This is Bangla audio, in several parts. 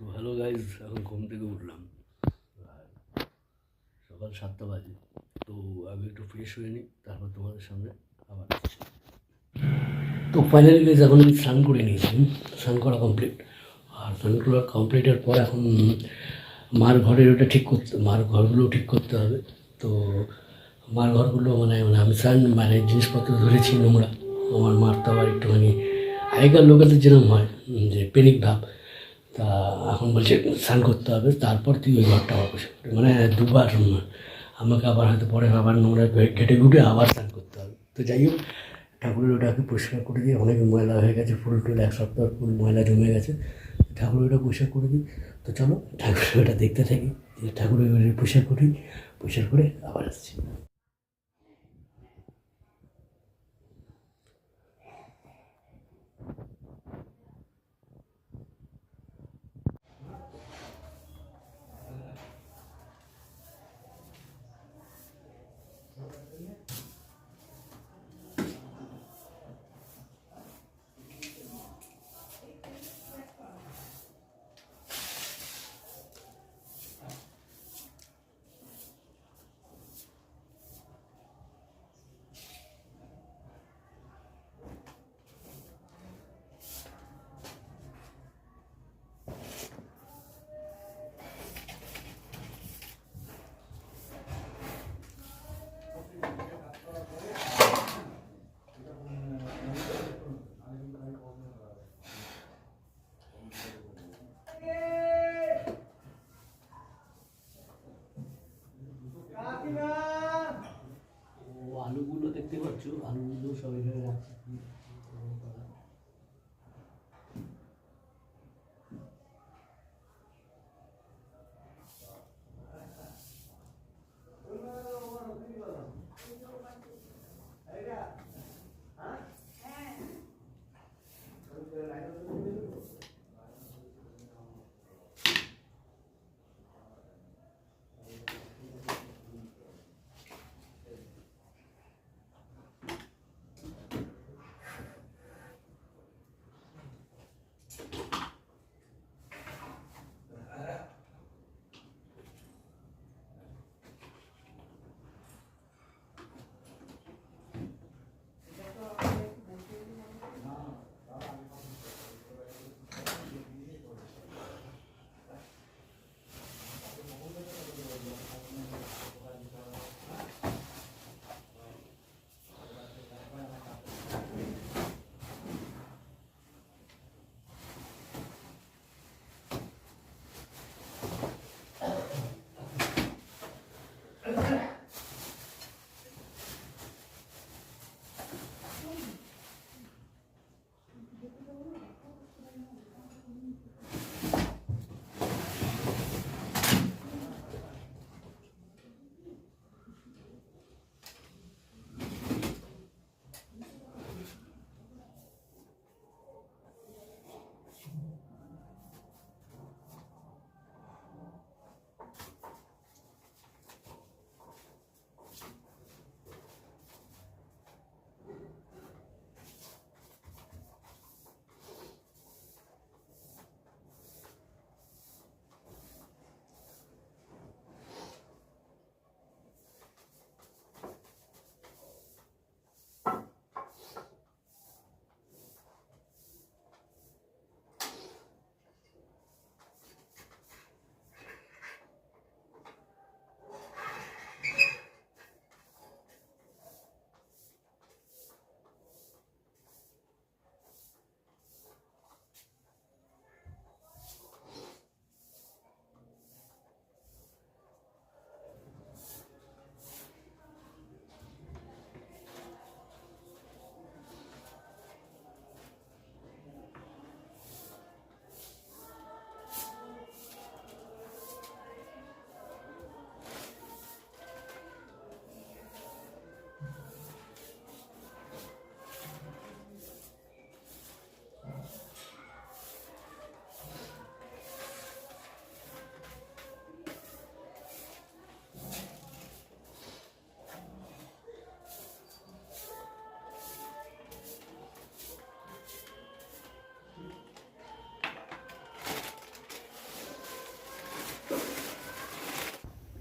তো হ্যালো গাইজ এখন ঘুম থেকে উঠলাম। সকাল সাতটা বাজে, তো আমি একটু ফ্রেশ হয়ে নিই, তারপর তোমাদের সামনে আবার তো ফাইনালি গাইজ এখন আমি স্নান করে নিয়েছি, স্নান করা কমপ্লিট আর স্নান করা কমপ্লিটের পর এখন মার ঘরের ওটা ঠিক করতে, মার ঘরগুলো ঠিক করতে হবে। তো মার ঘরগুলো মানে মানে আমি স্নান মানে জিনিসপত্র ধরেছি নোংরা। আমার মার তো আবার একটুখানি আগেকার লোকেদের যেরকম হয়, যে পেনিক ভাব। তা এখন বলছে, স্নান করতে হবে, তারপর তুই ওই ঘরটা করবি। মানে দুবার আমাকে আবার হয়তো পরে আবার নোংরা ঘেটে ঘুটে আবার স্নান করতে হবে। তো যাই হোক, ঠাকুরের ওটাকে পরিষ্কার করে দিই, অনেক ময়লা হয়ে গেছে, ফুল টুল এক সপ্তাহ ফুল ময়লা জমে গেছে। ঠাকুরের ওটা পরিষ্কার করে দিই। তো চলো, ঠাকুরের ওটা দেখতে থাকি ঠাকুরের পরিষ্কার করি, পরিষ্কার করে আবার আসছি। দেখতে পাচ্ছ আলুগুলো সব এখানে রাখছি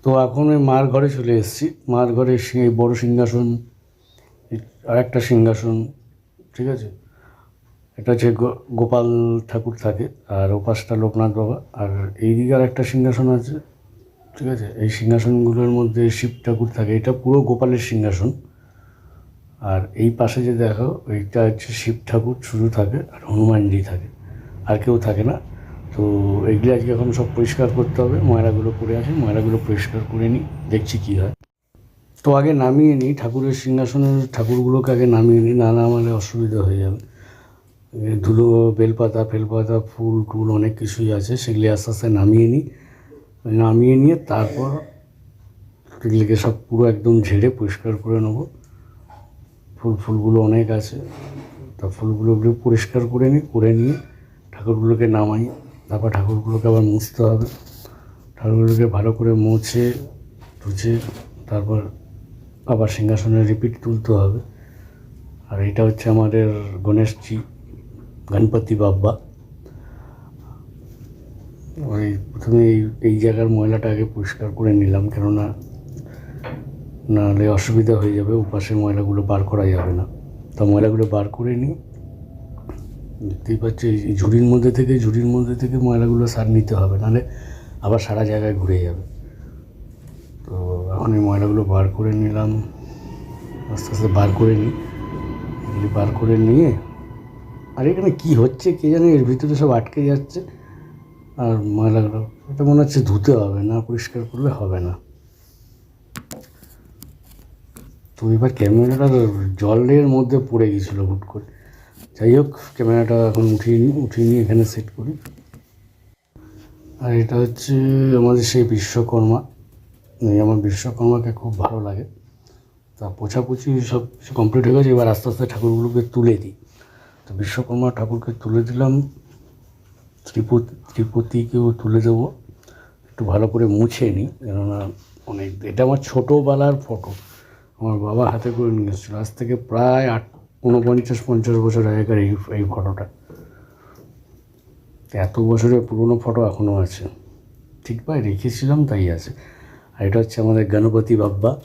তো এখন ওই মার ঘরে চলে এসেছি। মার ঘরে সেই বড় সিংহাসন আর একটা সিংহাসন, ঠিক আছে? এটা হচ্ছে গোপাল ঠাকুর থাকে, আর ওপাশটা লোকনাথ বাবা। আর এইদিকে আর একটা সিংহাসন আছে, ঠিক আছে? এই সিংহাসনগুলোর মধ্যে শিব ঠাকুর থাকে। এটা পুরো গোপালের সিংহাসন। আর এই পাশে যে দেখো, এইটা হচ্ছে শিব ঠাকুর, শুধু থাকে, আর হনুমানজি থাকে। আর কেউ থাকে না। তো এগুলি আজকে এখন সব পরিষ্কার করতে হবে। ময়লাগুলো পড়ে আছে ময়লাগুলো পরিষ্কার করে নিই, দেখছি কী হয়। তো আগে নামিয়ে নিই, ঠাকুরের সিংহাসনের ঠাকুরগুলোকে আগে নামিয়ে নিই, না নামালে অসুবিধা হয়ে যাবে। ধুলো, বেলপাতা, ফেলপাতা, ফুল টুল অনেক কিছুই আছে, সেগুলি আস্তে আস্তে নামিয়ে নিই। নামিয়ে নিয়ে তারপর এগুলিকে সব পুরো একদম ঝেড়ে পরিষ্কার করে নেব। ফুল, ফুলগুলো অনেক আছে, তা ফুলগুলো পরিষ্কার করে নিই, করে নিয়ে ঠাকুরগুলোকে নামাই। তারপর ঠাকুরগুলোকে আবার মুছতে হবে। ঠাকুরগুলোকে ভালো করে মুছে ধুছে তারপর আবার সিংহাসনে রিপিট তুলতে হবে। আর এটা হচ্ছে আমাদের গণেশজি, গণপতি বাব্বা ওই প্রথমে এই এই জায়গার ময়লাটা আগে পরিষ্কার করে নিলাম, কেননা নাহলে অসুবিধা হয়ে যাবে উপাসের ময়লাগুলো বার করা যাবে না। তা ময়লাগুলো বার করে নিই দেখতেই পাচ্ছি, এই ঝুড়ির মধ্যে থেকে, ঝুড়ির মধ্যে থেকে ময়লাগুলো সার নিতে হবে, নাহলে আবার সারা জায়গায় ঘুরে যাবে। তো এখন এই ময়লাগুলো বার করে নিলাম, আস্তে আস্তে বার করে নিই। এগুলি বার করে নিয়ে, আর এখানে কী হচ্ছে কে জানে, এর ভিতরে সব আটকে যাচ্ছে। আর ময়লাগুলো, এটা মনে হচ্ছে ধুতে হবে না, পরিষ্কার করলে হবে না। তো এবার ক্যামেরাটা জলের মধ্যে পড়ে গেছিল হুট করে। যাই হোক, ক্যামেরাটা এখন উঠিয়ে নিই উঠিয়ে নিয়ে এখানে সেট করি। আর এটা হচ্ছে আমাদের সেই বিশ্বকর্মা। আমার বিশ্বকর্মাকে খুব ভালো লাগে। তা পোছাপুছি সব কিছু কমপ্লিট হয়ে গেছে, এবার আস্তে আস্তে ঠাকুরগুলোকে তুলে দিই। তো বিশ্বকর্মা ঠাকুরকে তুলে দিলাম। ত্রিপতি, ত্রিপতিকেও তুলে দেবো। একটু ভালো করে মুছে নিই কেননা অনেক এটা আমার ছোটোবেলার ফটো আমার বাবা হাতে করে নিয়ে এসেছিল। আজ থেকে প্রায় আট ঊনপঞ্চাশ, পঞ্চাশ বছর আগেকার এই এই ফটোটা। এত বছরের পুরনো ফটো এখনও আছে। ঠিক ভাই রেখেছিলাম, তাই আছে। আর এটা হচ্ছে আমাদের গণপতি বাব্বা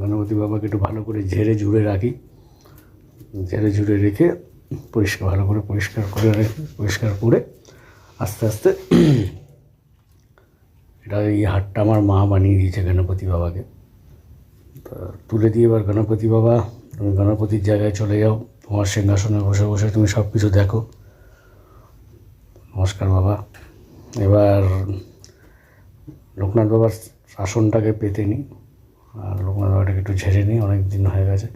গণপতি বাবাকে একটু ভালো করে ঝেড়ে ঝুড়ে রাখি। ঝেড়ে ঝুড়ে রেখে পরিষ্কার, ভালো করে পরিষ্কার করে রাখি, পরিষ্কার করে আস্তে আস্তে এটা এই হাটটা আমার মা বানিয়ে দিয়েছে গণপতি বাবাকে তুলে দিয়ে এবার গণপতি বাবা তুমি গণপতির জায়গায় চলে যাও, তোমার সিংহাসনে বসে বসে তুমি সব কিছু দেখো। নমস্কার বাবা। এবার লোকনাথ বাবার আসনটাকে পেতে নিই আর লোকনাথ বাবাটাকে একটু ঝেড়ে নিই অনেক দিন হয়ে গেছে।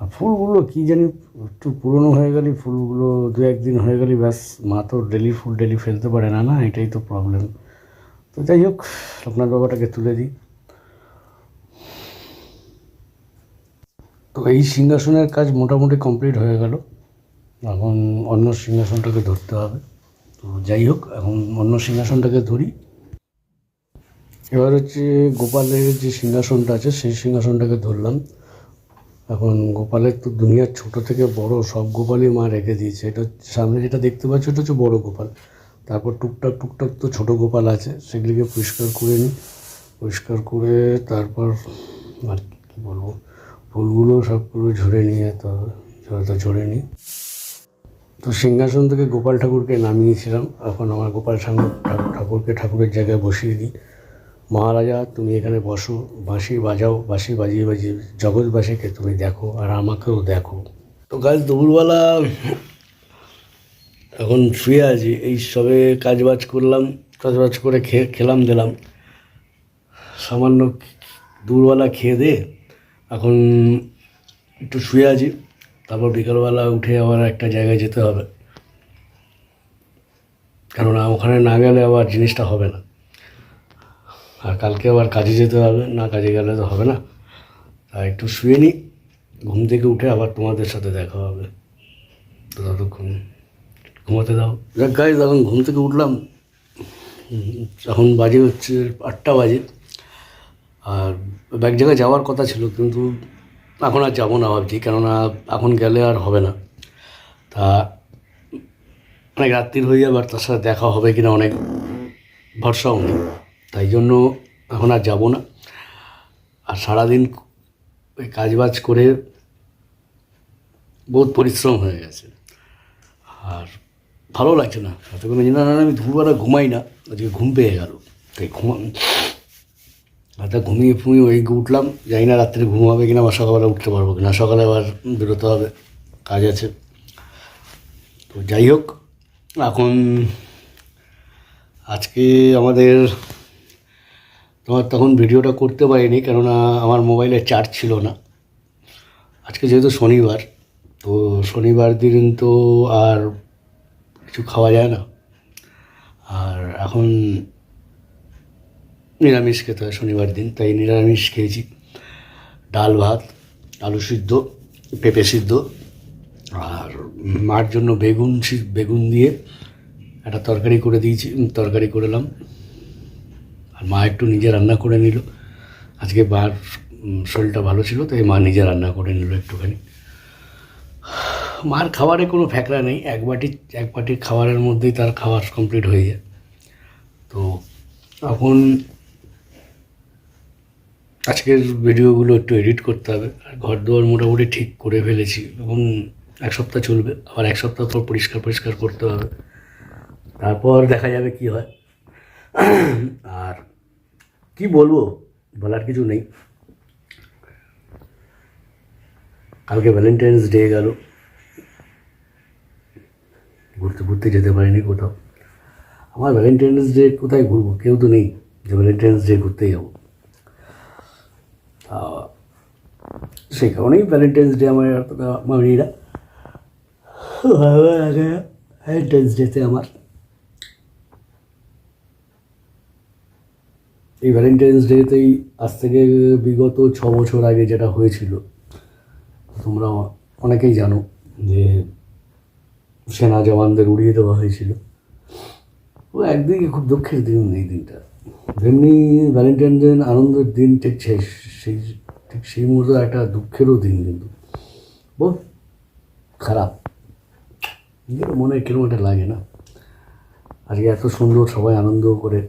আর ফুলগুলো কী জানি একটু পুরনো হয়ে গেলে, ফুলগুলো দু একদিন হয়ে গেলে, ব্যাস, মা তো ডেলি ফুল ডেলি ফেলতে পারে না না, এটাই তো প্রবলেম তো যাই হোক লোকনাথ বাবাটাকে তুলে দিই। তো এই সিংহাসনের কাজ মোটামুটি কমপ্লিট হয়ে গেল। এখন অন্য সিংহাসনটাকে ধরতে হবে। তো যাই হোক, এখন অন্য সিংহাসনটাকে ধরি। এবার হচ্ছে গোপালের যে সিংহাসনটা আছে, সেই সিংহাসনটাকে ধরলাম। এখন গোপালের তো দুনিয়ার ছোট থেকে বড় সব গোপালই মা রেখে দিয়েছে। এটা সামনে যেটা দেখতে পাচ্ছ, এটা হচ্ছে বড় গোপাল। তারপর টুকটাক টুকটাক তো ছোট গোপাল আছে। সেগুলিকে পরিষ্কার করে নিই। পরিষ্কার করে তারপর আর কী বলব? ফুলগুলো সব পুরো ঝরে নিয়ে হবে ঝরে নিই তো সিংহাসন থেকে গোপাল ঠাকুরকে নামিয়েছিলাম। এখন আমার গোপাল ঠাকুর ঠাকুর- ঠাকুরকে ঠাকুরের জায়গায় বসিয়ে দিই। মহারাজা, তুমি এখানে বসো। বাঁশি বাজাও, বাঁশি বাজিয়ে বাজিয়ে জগৎবাসীকে তুমি দেখো আর আমাকেও দেখো। তো গাছ দুপুরবেলা এখন শুয়ে আছি। এই সবে কাজবাজ করলাম, কাজবাজ করে খেয়ে, খেলাম, দিলাম। সামান্য দুপুরবেলা খেয়ে দে এখন একটু শুয়ে আছি, তারপর বিকালবেলা উঠে আবার একটা জায়গায় যেতে হবে। কেননা ওখানে না গেলে আবার জিনিসটা হবে না। আর কালকে আবার কাজে যেতে হবে, না কাজে গেলে তো হবে না। তাই একটু শুয়ে নিই ঘুম থেকে উঠে আবার তোমাদের সাথে দেখা হবে। তো ততক্ষণ ঘুমাতে দাও। যাক গাইজ এখন ঘুম থেকে উঠলাম। এখন বাজে হচ্ছে আটটা বাজে। আর এক জায়গায় যাওয়ার কথা ছিল, কিন্তু এখন আর যাব না ভাবছি, কেননা এখন গেলে আর হবে না। তা অনেক রাত্রির হয়ে যাবে, আর তার সাথে দেখা হবে কিনা অনেক ভরসাও নেই। তাই জন্য এখন আর যাব না। আর সারাদিন ওই কাজবাজ করে বহুত পরিশ্রম হয়ে গেছে। আর ভালো লাগছে না। সাথে করে না না, আমি দুপুরবেলা ঘুমাই না, আজকে ঘুম পেয়ে গেল। তাই ঘুমা রাতে ঘুমিয়ে ফুমিয়ে ওই উঠলাম। জানি না রাত্রে ঘুম হবে কিনা বা সকালবেলা উঠতে পারব কিনা। সকালে আবার বেরোতে হবে, কাজ আছে। তো যাই হোক, এখন আজকে আমাদের তোমার তখন ভিডিওটা করতে পারিনি, কেননা আমার মোবাইলে চার্জ ছিল না। আজকে যেহেতু শনিবার, তো শনিবার দিন তো আর কিছু খাওয়া যায় না। আর এখন নিরামিষ খেতে হয় শনিবার দিন, তাই নিরামিষ খেয়েছি। ডাল ভাত, আলু সিদ্ধ, পেঁপে সিদ্ধ, আর মার জন্য বেগুন বেগুন দিয়ে একটা তরকারি করে দিয়েছি তরকারি করলাম আর মা একটু নিজে রান্না করে নিল। আজকে মার শরীরটা ভালো ছিল, তাই মা নিজে রান্না করে নিল একটুখানি। মার খাবারে কোনো ফ্যাকরা নেই, এক বাটি, এক বাটির খাবারের মধ্যেই তার খাবার কমপ্লিট হয়ে যায়। তো এখন আজকের ভিডিওগুলো একটু এডিট করতে হবে। আর ঘর দুয়ার মোটামুটি ঠিক করে ফেলেছি। এবং এক সপ্তাহ চলবে। আবার এক সপ্তাহ পর পরিষ্কার পরিষ্কার করতে হবে। তারপর দেখা যাবে কি হয়। আর কি বলব? বলার কিছু নেই। কালকে ভ্যালেন্টাইন্স ডে গেল। ঘুরতে ঘুরতে যেতে পারিনি কোথাও। আমার ভ্যালেন্টাইন্স ডে কোথায় ঘুরবো? কেউ তো নেই। যে ভ্যালেন্টাইন্স ডে ঘুরতে যাব। সেই কারণেই ভ্যালেন্টাইন্স ডে আমার এতটা মানি না। ভ্যালেন্টাইন্স ডেতে আমার। এই ভ্যালেন্টাইন্স ডেতেই আজ থেকে বিগত ছ বছর আগে যেটা হয়েছিল, তোমরা অনেকেই জানো যে সেনা জওয়ানদের উড়িয়ে দেওয়া হয়েছিল। ও একদিকে খুব দুঃখের দিন এই দিনটা। যেমনি ভ্যালেন্টাইন দিন আনন্দের দিন ঠিক সেই সেই, ঠিক সেই মুহূর্তে একটা দুঃখেরও দিন কিন্তু। বহু, খারাপ। নিজের মনে কীরকম একটা লাগে না? আজকে এত সুন্দর সবাই আনন্দ করে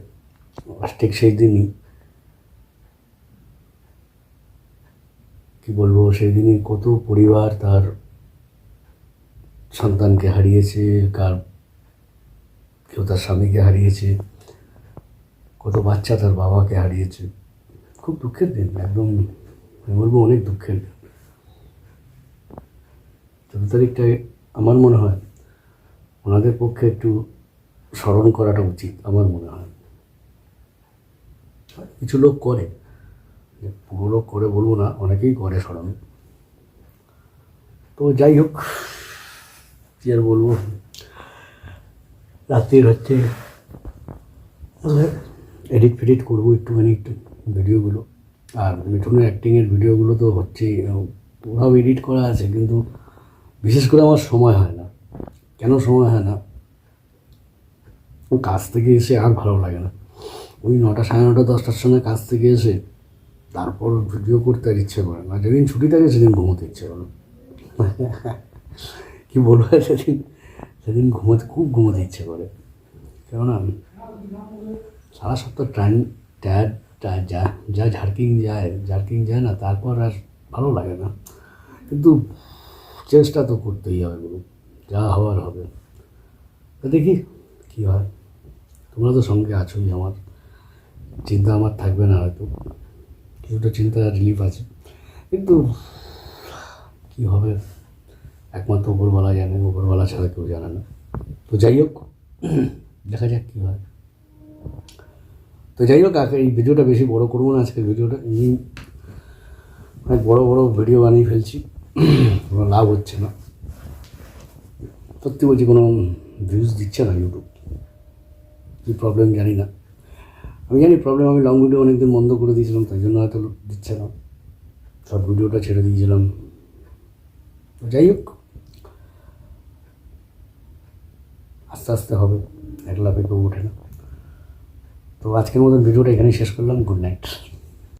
ঠিক সেই দিনই। কি বলব, সেই দিনই কত পরিবার তার সন্তানকে হারিয়েছে, কার, কেউ তার স্বামীকে হারিয়েছে। কত বাচ্চা তার বাবাকে হারিয়েছে। খুব দুঃখের দিন, একদম আমি বলব অনেক দুঃখের দিন। চোদ্দ তারিখটায় আমার মনে হয় ওনাদের পক্ষে একটু স্মরণ করাটা উচিত, আমার মনে হয়। কিছু লোক করে পুরো লোক করে বলব না, অনেকেই করে স্মরণ। তো যাই হোক, কী আর বলব? রাত্রির হচ্ছে। এডিট ফেডিট করব একটুখানি একটু ভিডিওগুলো। আর মিঠুনের অ্যাক্টিংয়ের ভিডিওগুলো তো হচ্ছেই ওরাও এডিট করা আছে, কিন্তু বিশেষ করে আমার সময় হয় না। কেন সময় হয় না? কাজ থেকে এসে আর ভালো লাগে না। ওই নটা সাড়ে নটা, দশটার সময় কাজ থেকে এসে তারপর ভিডিও করতে আর ইচ্ছে করে না। যেদিন ছুটি থাকে সেদিন ঘুমোতে ইচ্ছে করে কি বলব, সেদিন সেদিন ঘুমোতে, খুব ঘুমোতে ইচ্ছে করে। কেননা সারা সপ্তাহ টাইম ট্যাড যা যা ঝাড়কিং যায় ঝাড়কিং যায় না, তারপর আর ভালো লাগে না। কিন্তু চেষ্টা তো করতেই হবে গুরু যা হওয়ার হবে। দেখি কী হয়। তোমরা তো সঙ্গে আছোই আমার। চিন্তা আমার থাকবে না হয়তো। কিছুটা চিন্তা রিলিফ আছে। কিন্তু কী হবে? একমাত্র উপরওয়ালা জানে উপরওয়ালা ছাড়া কেউ জানে না। তো যাই হোক, দেখা যাক কী হয়। তো যাই হোক এই ভিডিওটা বেশি বড় করব না আজকের ভিডিওটা এমনি অনেক বড় বড় ভিডিও বানিয়ে ফেলছি। কোনো লাভ হচ্ছে না। সত্যি বলছি, কোনো ভিউজ দিচ্ছে না ইউটিউব কী প্রবলেম জানি না। আমি জানি প্রবলেম আমি লং ভিডিও অনেকদিন বন্ধ করে দিয়েছিলাম, তাই জন্য হয়তো দিচ্ছে না। সব ভিডিওটা ছেড়ে দিয়েছিলাম। যাই হোক, আস্তে আস্তে হবে, একলা পেকেও ওঠে না। তো আজকের মতন ভিডিওটা এখানেই শেষ করলাম। Good night.